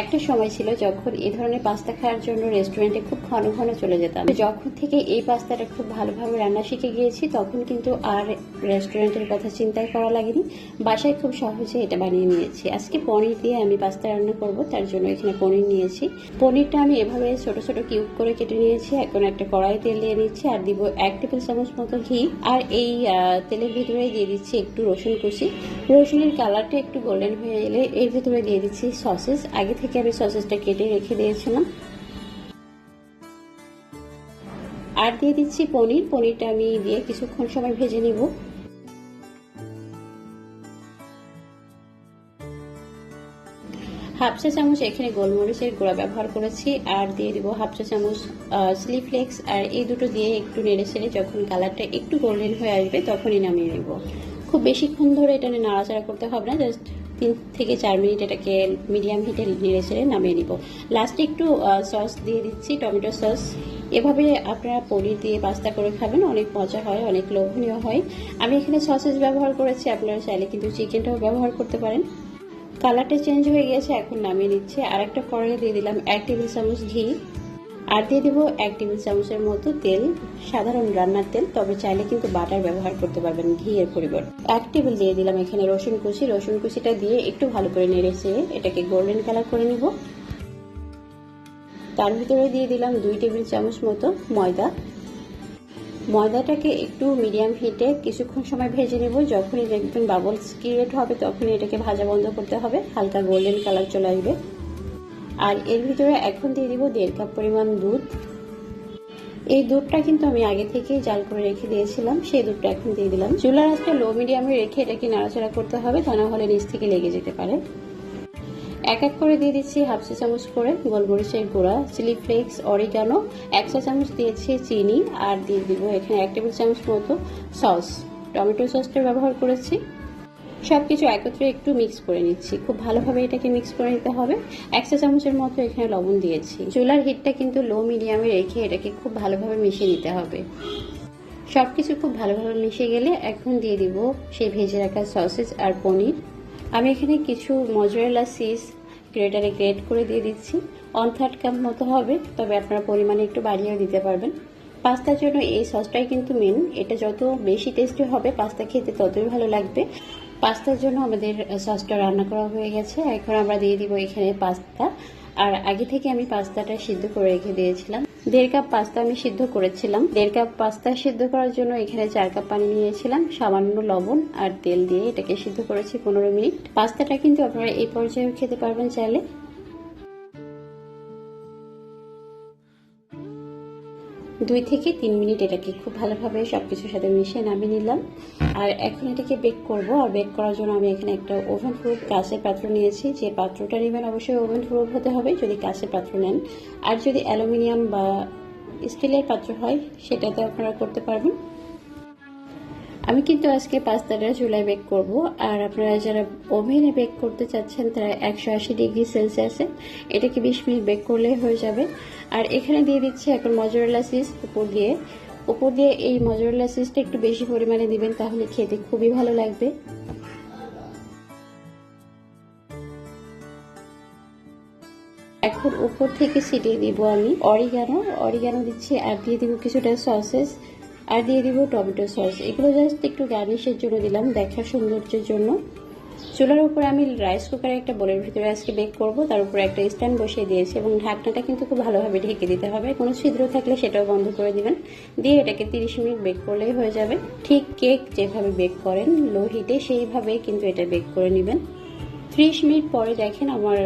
একটা সময় ছিল যখন এই ধরনের পাস্তা খাওয়ার জন্য রেস্টুরেন্টে খুব ঘন ঘন চলে যেতাম। যখন থেকে এই পাস্তাটা খুব ভালোভাবে রান্না শিখে গিয়েছি, তখন কিন্তু আর রেস্টুরেন্টের কথা চিন্তাই করা লাগেনি। বাসায় খুব সহজে এটা বানিয়ে নিয়েছি। আজকে পনির দিয়ে আমি পাস্তা রান্না করব, তার জন্য এখানে পনির নিয়েছি। পনিরটা আমি এভাবে ছোট ছোট কিউব করে কেটে নিয়েছি, এখন একটা কড়াই তেল দিয়ে নিচ্ছি, আর দিব এক টেবিল চামচ মতো ঘি। আর এই তেলের ভিতরে দিয়ে দিচ্ছি একটু রসুন কুচি। রসুনের কালারটা একটু গোল্ডেন হয়ে এলে এর ভিতরে দিয়ে দিচ্ছি সসেস আগে থেকে আমি সসেসটা কেটে রেখে দিয়েছিলাম। আর দিয়ে দিচ্ছি পনির। পনিরটা আমি দিয়ে কিছুক্ষণ সময় ভেজে নিব। হাফ চা চামচ এখানে গোলমরিচের গুঁড়া ব্যবহার করেছি। আর দিয়ে দিব হাফ চা চামচ চিলি ফ্লেক্স। আর এই দুটো দিয়ে একটু নেড়ে ছেড়ে যখন কালারটা একটু গোল্ডেন হয়ে আসবে তখনই নামিয়ে নেব। খুব বেশিক্ষণ ধরে এটা নিয়ে নাড়াচাড়া করতে হবে না, জাস্ট তিন থেকে চার মিনিট এটাকে মিডিয়াম হিটে নেড়ে ছেড়ে নামিয়ে নিব। লাস্টে একটু সস দিয়ে দিচ্ছি, টমেটো সস এভাবে আপনারা পনির দিয়ে পাস্তা করে খাবেন, অনেক মজা হয়, অনেক লোভনীয় হয়। আমি এখানে সসেস ব্যবহার করেছি, আপনারা চাইলে কিন্তু চিকেনটাও ব্যবহার করতে পারেন। কালারটা চেঞ্জ হয়ে গেছে এখন নামিয়ে নিচ্ছে। আর একটা কড়াইয়ে দিয়ে দিলাম এক টেবিল চামচ ঘি। আর দিয়ে দেবো এক টেবিল চামচের মতো তেল, সাধারণ রান্নার তেল, তবে চাইলে কিন্তু বাটার ব্যবহার করতে পারবেন ঘি এর পরিবর্তে এক টেবিল দিয়ে দিলাম এখানে রসুন কুচি। রসুন কুচিটা দিয়ে একটু ভালো করে নেড়েছে এটাকে গোল্ডেন কালার করে নিব। তার ভিতরে দিয়ে দিলাম দুই টেবিল চামচ মতো ময়দা। ময়দাটাকে একটু মিডিয়াম হিটে কিছুক্ষণ সময় ভেজে নেব। যখনই দেখবেন বাবলস ক্রিয়েট হবে, তখনই এটাকে ভাজা বন্ধ করতে হবে। হালকা গোল্ডেন কালার চলে আসবে। আর এর ভিতরে এখন দিয়ে দিব দেড় কাপ পরিমাণ দুধ। এই দুধটা কিন্তু আমি আগে থেকেই জাল করে রেখে দিয়েছিলাম, সেই দুধটা এখন দিয়ে দিলাম। চুলার আঁচটা লো মিডিয়ামে রেখে এটাকে নাড়াচাড়া করতে হবে, তা না হলে নিচ থেকে লেগে যেতে পারে। এক এক করে দিয়ে দিচ্ছি হাফ চা চামচ করে গোলমরিচের গুঁড়া, চিলি ফ্লেক্স, অরিগানো, এক চা চামচ দিয়েছি চিনি, আর দিয়ে দিব এখানে এক টেবিল চামচ মতো সস। টমেটো সসটা ব্যবহার করেছি। সব কিছু একত্রে একটু মিক্স করে নিচ্ছি। খুব ভালোভাবে এটাকে মিক্স করে নিতে হবে। এক চা চামচের মতো এখানে লবণ দিয়েছি। চুলার হিটটা কিন্তু লো মিডিয়ামে রেখে এটাকে খুব ভালোভাবে মিশিয়ে নিতে হবে। সব কিছু খুব ভালোভাবে মিশে গেলে এখন দিয়ে দিব সেই ভেজে রাখা সসেজ আর পনির। আমি এখানে কিছু মজরেলা সিস গ্রেটারে গ্রেট করে দিয়ে দিচ্ছি। অন থার্ড কাপ মতো হবে, তবে আপনারা পরিমাণে একটু বাড়িয়েও দিতে পারবেন। পাস্তার জন্য এই সসটাই কিন্তু মেন এটা যত বেশি টেস্টি হবে, পাস্তা খেতে ততই ভালো লাগবে। পাস্তার জন্য আমাদের সসটা রান্না করা হয়ে গেছে। এখন আমরা দিয়ে দিব এখানে পাস্তা। আর আগে থেকে আমি পাস্তাটা সিদ্ধ করে রেখে দিয়েছিলাম। দেড় কাপ পাস্তা আমি সিদ্ধ করেছিলাম। দেড় কাপ পাস্তা সিদ্ধ করার জন্য এখানে চার কাপ পানি নিয়েছিলাম, সামান্য লবণ আর তেল দিয়ে এটাকে সিদ্ধ করেছি পনেরো মিনিট। পাস্তাটা কিন্তু আপনারা এই পর্যায়ে খেতে পারবেন চাইলে। দুই থেকে তিন মিনিট এটাকে খুব ভালোভাবে সব কিছুর সাথে মিশিয়ে নামিয়ে নিলাম। আর এখন এটাকে বেক করব। আর বেক করার জন্য আমি এখানে একটা ওভেন প্রুফ কাঁচের পাত্র নিয়েছি। যে পাত্রটা নেবেন অবশ্যই ওভেন প্রুফ হতে হবে যদি কাঁচের পাত্র নেন। আর যদি অ্যালুমিনিয়াম বা স্টিলের পাত্র হয় সেটাতে আপনারা করতে পারবেন। আমি কিন্তু আজকে পাস্তাটা চুলায় বেক করব। আর আপনারা যারা ওভেনে বেক করতে চাচ্ছেন, তারা একশো আশি ডিগ্রি সেলসিয়াসে, এটাকে বিশ মিনিট বেক করলেই হয়ে যাবে। আর এখানে দিয়ে দিচ্ছি এখন মজরেলা সিস উপর দিয়ে। উপর দিয়ে এই মজরেলা সিসটা একটু বেশি পরিমাণে দিবেন, তাহলে খেতে খুবই ভালো লাগবে। এখন উপর থেকে ছিটিয়ে দিব আমি অরিগানো। অরিগানো দিচ্ছি, আর দিয়ে দিব কিছুটা সসেস। আর দিয়ে দিব টমেটো সস। এগুলো জাস্ট একটু গার্নিশের জন্য দিলাম, দেখার সৌন্দর্যের জন্য। চুলার উপরে আমি রাইস কুকারে একটা বোলের ভিতরে আজকে বেক করব, তার উপরে একটা স্ট্যান্ড বসিয়ে দিয়েছি এবং ঢাকনাটা কিন্তু খুব ভালোভাবে ঢেকে দিতে হবে। কোনো ছিদ্র থাকলে সেটাও বন্ধ করে দিবেন। দিয়ে এটাকে তিরিশ মিনিট বেক করলেই হয়ে যাবে। ঠিক কেক যেভাবে বেক করেন লো হিটে সেইভাবে কিন্তু এটা বেক করে নেবেন। ত্রিশ মিনিট পরে দেখেন আমার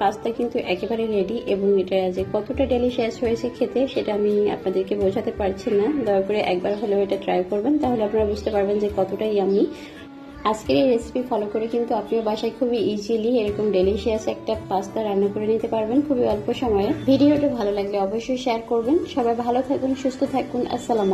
পাস্তা কিন্তু একেবারে রেডি এবং এটা যে কতটা ডেলিশিয়াস হয়েছে খেতে সেটা আমি আপনাদেরকে বোঝাতে পারছি না। দয়া করে একবার হলেও এটা ট্রাই করবেন, তাহলে আপনারা বুঝতে পারবেন যে কতটাই আমি আজকের এই রেসিপি ফলো করে কিন্তু আপনিও বাসায় খুবই ইজিলি এরকম ডেলিশিয়াস একটা পাস্তা রান্না করে নিতে পারবেন খুবই অল্প সময়ে। ভিডিওটা ভালো লাগলে অবশ্যই শেয়ার করবেন। সবাই ভালো থাকুন, সুস্থ থাকুন। আসসালাম